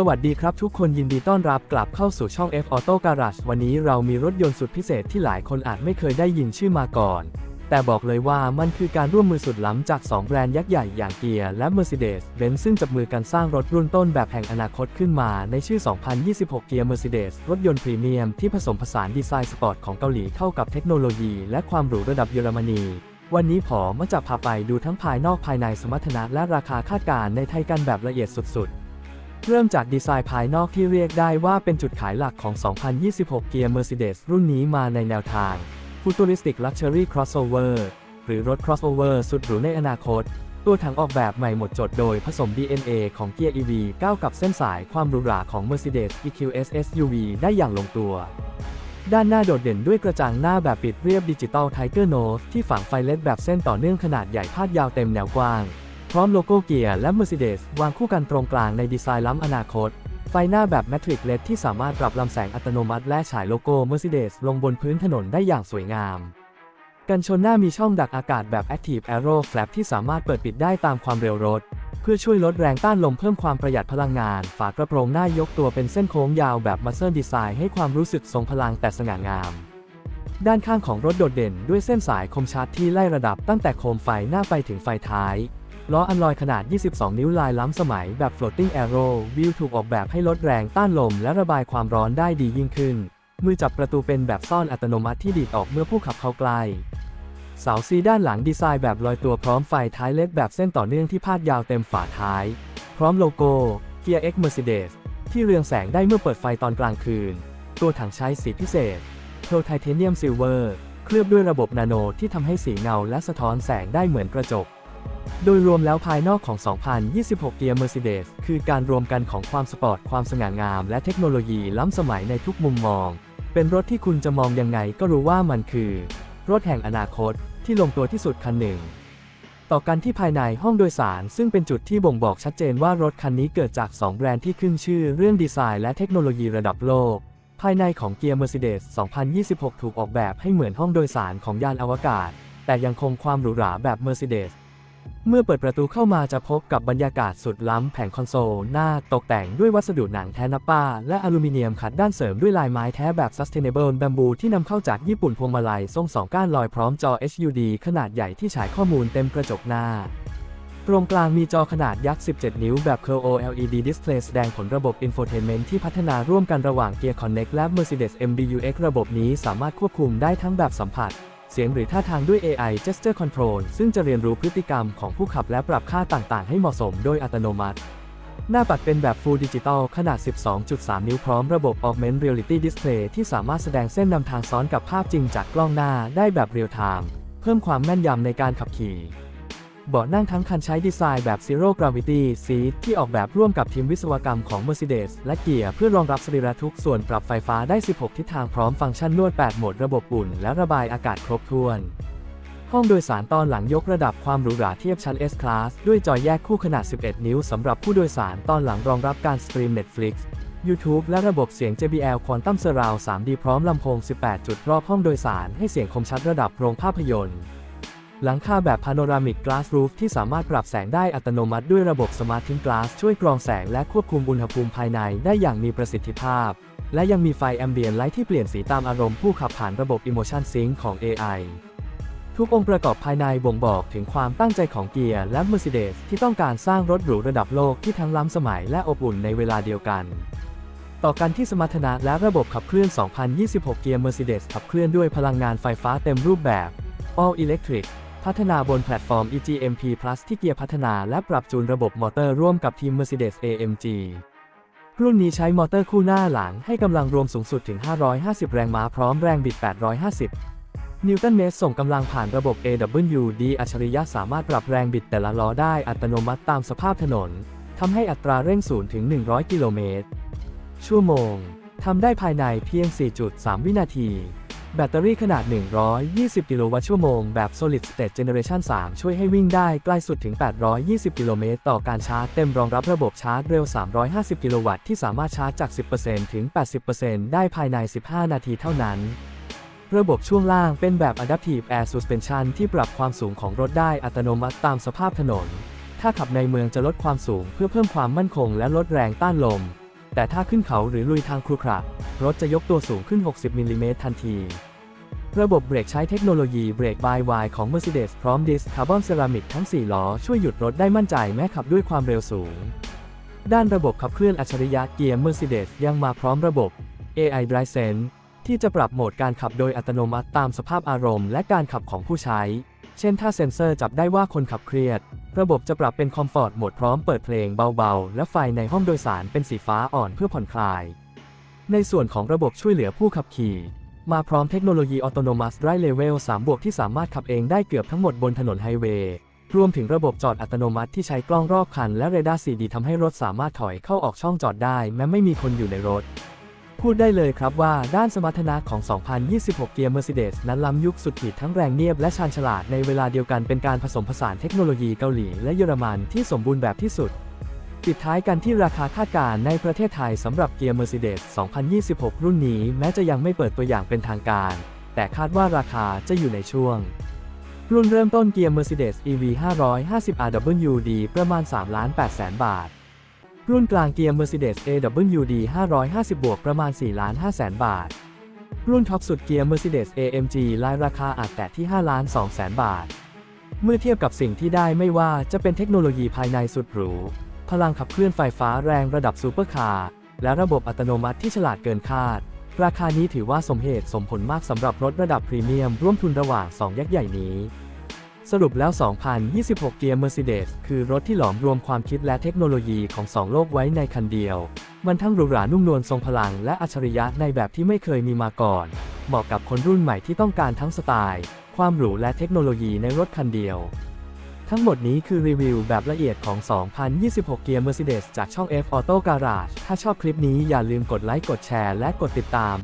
สวัสดีครับทุกคนยินดีต้อนรับกลับเข้าสู่ช่อง F Auto Garage วันนี้เรามีรถยนต์สุดพิเศษที่หลายคนอาจไม่เคยได้ยินชื่อมาก่อน แต่บอกเลยว่ามันคือการร่วมมือสุดล้ำจาก 2 แบรนด์ยักษ์ใหญ่อย่างเกียร์และ Mercedes-Benz ซึ่งจับมือกันสร้างรถรุ่นต้นแบบแห่งอนาคตขึ้นมาในชื่อ 2026 เกียร์ Mercedes รถยนต์พรีเมียมที่ผสมผสานดีไซน์สปอร์ตของเกาหลีเข้ากับเทคโนโลยีและความหรูระดับเยอรมนีวันนี้ผมจะพาไปดูทั้งภายนอกภายในสมรรถนะและราคาคาดการณ์ในไทยกันแบบละเอียดสุดๆ เริ่มจากดีไซน์ภายนอกที่เรียกได้ว่าเป็นจุดขายหลักของ 2026 เกียร์ Mercedes รุ่นนี้มาในแนวทาง Futuristic Luxury Crossover หรือรถ crossover สุดหรูในอนาคต ตัวถังออกแบบใหม่หมดจดโดยผสม DNA ของเกียร์ EV ก้าวกับเส้นสายความหรูหราของ Mercedes EQS SUV ได้อย่างลงตัว ด้านหน้าโดดเด่นด้วยกระจังหน้าแบบปิดเรียบดิจิตอลไทเกอร์โนที่ฝังไฟเลดแบบเส้นต่อเนื่องขนาดใหญ่พาดยาวเต็มแนวกว้าง พร้อมโลโก้เกียร์และ Mercedes วางคู่กันตรงกลางในดีไซน์ล้ำอนาคต ไฟหน้าแบบแมทริกเลดที่สามารถปรับลำแสงอัตโนมัติและฉายโลโก้ Mercedes ลงบนพื้นถนนได้อย่างสวยงาม กันชนหน้ามีช่องดักอากาศแบบ Active Aero Flap ที่สามารถเปิดปิดได้ตามความเร็วรถ เพื่อช่วยลดแรงต้านลมเพิ่มความประหยัดพลังงาน ฝากระโปรงหน้ายกตัวเป็นเส้นโค้งยาวแบบมัสเซอร์ดีไซน์ให้ความรู้สึกทรงพลังแต่สง่างามด้านข้างของรถโดดเด่นด้วยเส้นสายคมชัดที่ไล่ระดับตั้งแต่โคมไฟหน้าไปถึงไฟท้าย ล้ออันลอยขนาด 22 นิ้วลายล้ำสมัยแบบ floating arrow วิวถูกออกแบบให้ลดแรงต้านลมและระบายความร้อนได้ดียิ่งขึ้น มือจับประตูเป็นแบบซ่อนอัตโนมัติที่ดีดออกเมื่อผู้ขับเข้าใกล้เสาซีด้านหลังดีไซน์แบบลอยตัวพร้อมไฟท้ายเล็กแบบเส้นต่อเนื่องที่พาดยาวเต็มฝาท้าย พร้อมโลโก้ Gear X Mercedes ที่เรืองแสงได้เมื่อเปิดไฟตอนกลางคืน ตัวถังใช้สีพิเศษโทไทเทเนียมซิลเวอร์ เคลือบด้วยระบบนาโนที่ทำให้สีเงาและสะท้อนแสงได้เหมือนกระจก โดยรวมแล้วภายนอกของ 2026 เกียร์ Mercedes คือการรวมกันของความสปอร์ต ความสง่างาม และเทคโนโลยีล้ำสมัยในทุกมุมมอง เป็นรถที่คุณจะมองยังไงก็รู้ว่ามันคือ รถแห่งอนาคตที่ลงตัวที่สุดคันหนึ่ง ต่อกันที่ภายในห้องโดยสาร ซึ่งเป็นจุดที่บ่งบอกชัดเจนว่ารถคันนี้เกิดจาก 2 แบรนด์ที่ขึ้นชื่อเรื่องดีไซน์และเทคโนโลยีระดับโลก ภายในของเกียร์ Mercedes 2026 ถูกออกแบบให้เหมือนห้องโดยสารของยานอวกาศ แต่ยังคงความหรูหราแบบ Mercedes เมื่อเปิดประตูเข้ามาจะพบกับบรรยากาศสุดล้ำแผงคอนโซล หน้าตกแต่งด้วยวัสดุหนังแท้นับป้า และอลูมิเนียมขัดด้านเสริมด้วยลายไม้แท้แบบ Sustainable Bamboo ที่นำเข้าจากญี่ปุ่นพวงมาลัยทรงสองก้านลอยพร้อมจอ HUD ขนาดใหญ่ที่ฉายข้อมูลเต็มกระจกหน้า ตรงกลางมีจอขนาดยักษ์ 17 นิ้วแบบ Curve OLED Display แสดงผลระบบ Infotainment ที่พัฒนาร่วมกันระหว่าง Gear Connect และ Mercedes MBUX ระบบนี้สามารถควบคุมได้ทั้งแบบสัมผัส เสียงหรือท่าทางด้วย AI Gesture Control ซึ่งจะเรียนรู้พฤติกรรมของผู้ขับและปรับค่าต่างๆ ให้เหมาะสมโดยอัตโนมัติ หน้าปัดเป็นแบบ Full Digital ขนาด 12.3 นิ้วพร้อมระบบ Augmented Reality Display ที่สามารถแสดงเส้นนำทางซ้อนกับภาพจริงจากกล้องหน้าได้แบบเรียลไทม์เพิ่มความแม่นยำในการขับขี่ เบาะนั่งทั้งคันใช้ดีไซน์แบบ Zero Gravity Seat ที่ออกแบบร่วมกับทีมวิศวกรรมของ Mercedes และเกียร์เพื่อรองรับสรีระทุกส่วนปรับไฟฟ้าได้ 16 ทิศทางพร้อมฟังก์ชันนวด 8 โหมดระบบอุ่น และระบายอากาศครบถ้วน ห้องโดยสารตอนหลังยกระดับความหรูหราเทียบชั้น S Class ด้วยจอแยกคู่ขนาด 11 นิ้วสำหรับผู้โดยสารตอนหลังรองรับการสตรีม Netflix YouTube และระบบเสียง JBL Quantum Surround 3D พร้อมลำโพง 18 จุดรอบห้องโดยสารให้เสียงคมชัดระดับโรงภาพยนตร์ หลังคาแบบ Panoramic Glass Roof ที่สามารถปรับแสงได้อัตโนมัติด้วยระบบ Smart Tint Glass ช่วยกรองแสงและควบคุมอุณหภูมิภายในได้อย่างมีประสิทธิภาพ และยังมีไฟ Ambient Light ที่เปลี่ยนสีตามอารมณ์ผู้ขับผ่านระบบ Emotion Sync ของ AI ทุกองค์ประกอบภายในบ่งบอกถึงความตั้งใจของเกียร์และ Mercedes ที่ต้องการสร้างรถหรูระดับโลกที่ทั้งล้ำสมัยและอบอุ่นในเวลาเดียวกัน ต่อกันที่สมรรถนะและระบบขับเคลื่อน 2026 เกียร์ Mercedes ขับเคลื่อนด้วยพลังงานไฟฟ้าเต็มรูปแบบ All Electric พัฒนาบนแพลตฟอร์ม EGMP Plus ที่เกียร์พัฒนาและปรับจูนระบบมอเตอร์ร่วมกับทีม Mercedes AMG รุ่นนี้ใช้มอเตอร์คู่หน้าหลังให้กำลังรวมสูงสุดถึง 550 แรงม้าพร้อมแรงบิด 850 นิวตันเมตรส่งกำลังผ่านระบบ AWD อัจฉริยะสามารถปรับแรงบิดแต่ละล้อได้อัตโนมัติตามสภาพถนนทำให้อัตราเร่ง0ถึง 100 กิโลเมตรชั่วโมงทำได้ภายในเพียง 4.3 วินาที แบตเตอรี่ขนาด 120 กิโลวัตต์ชั่วโมง แบบ Solid State Generation 3 ช่วยให้วิ่งได้ใกล้สุดถึง 820 กิโลเมตรต่อการชาร์จเต็มรองรับระบบชาร์จเร็ว 350 กิโลวัตต์ที่สามารถชาร์จจาก 10%ถึง 80%ได้ภายใน 15 นาทีเท่านั้นระบบช่วงล่างเป็นแบบ Adaptive Air Suspension ที่ปรับความสูงของรถได้อัตโนมัติตามสภาพถนน ถ้าขับในเมืองจะลดความสูงเพื่อเพิ่มความมั่นคงและลดแรงต้านลม แต่ถ้าขึ้นเขาหรือลุยทางครุขระรถจะยกตัวสูงขึ้น 60มิลลิเมตรทันที ระบบเบรกใช้เทคโนโลยีเบรกบายวายของ Mercedes พร้อมดิสคาร์บอนเซรามิกทั้ง 4 ล้อ ช่วยหยุดรถได้มั่นใจแม้ขับด้วยความเร็วสูง ด้านระบบขับเคลื่อนอัจฉริยะเกียร์ Mercedes ยังมาพร้อมระบบ AI Drive Sense ที่จะปรับโหมดการขับโดยอัตโนมัติตามสภาพอารมณ์และการขับของผู้ใช้ เช่นถ้าเซ็นเซอร์จับได้ว่าคนขับเครียด ระบบจะปรับเป็นคอมฟอร์ตโหมดพร้อมเปิดเพลงเบาๆ และไฟในห้องโดยสารเป็นสีฟ้าอ่อนเพื่อผ่อนคลาย ในส่วนของระบบช่วยเหลือผู้ขับขี่ มาพร้อมเทคโนโลยี Autonomous Drive Level 3บวกที่สามารถขับเองได้เกือบทั้งหมดบนถนนไฮเวย์รวมถึงระบบจอดอัตโนมัติที่ใช้กล้องรอบคันและเรดาร์ 4D ทำให้รถสามารถถอยเข้าออกช่องจอดได้ แม้ไม่มีคนอยู่ในรถ พูดได้เลยครับว่าด้านสมรรถนะของ 2026 เกียร์ Mercedes นั้นล้ำยุคสุดขีดทั้งแรงเนียบและชาญฉลาดในเวลาเดียวกันเป็นการผสมผสานเทคโนโลยีเกาหลีและเยอรมันที่สมบูรณ์แบบที่สุด ปิดท้ายกันที่ราคาคาดการณ์ในประเทศไทยสำหรับเกียร์ Mercedes 2026 รุ่นนี้แม้จะยังไม่เปิดตัวอย่างเป็นทางการ แต่คาดว่าราคาจะอยู่ในช่วง รุ่นเริ่มต้นเกียร์ Mercedes EV 550 RWD ประมาณ 3 8 0 0 0 0บาท รุ่นกลางเกียร์ Mercedes AWD 550 บวกประมาณ4 5 0 0 0 0บาท รุ่นท็อปสุดเกียร์ Mercedes AMG รายราคาอาจแตะที่5 2 0 0 0 0บาท เมื่อเทียบกับสิ่งที่ได้ไม่ว่าจะเป็นเทคโนโลยีภายในสุดหรู พลังขับเคลื่อนไฟฟ้าแรงระดับซูเปอร์คาร์ และระบบอัตโนมัติที่ฉลาดเกินคาด ราคานี้ถือว่าสมเหตุสมผลมากสำหรับรถระดับพรีเมียมร่วมทุนระหว่าง 2 ยักษ์ใหญ่นี้ สรุปแล้ว 2026 เกียร์ Mercedes คือรถที่หลอมรวมความคิดและเทคโนโลยีของสองโลกไว้ในคันเดียว มันทั้งหรูหรานุ่มนวลทรงพลังและอัจฉริยะในแบบที่ไม่เคยมีมาก่อน เหมาะกับคนรุ่นใหม่ที่ต้องการทั้งสไตล์ ความหรูและเทคโนโลยีในรถคันเดียว ทั้งหมดนี้คือรีวิวแบบละเอียดของ 2026 เกียร์ Mercedes จากช่อง F Auto Garage ถ้าชอบคลิปนี้อย่าลืมกดไลค์ กดแชร์ และกดติดตาม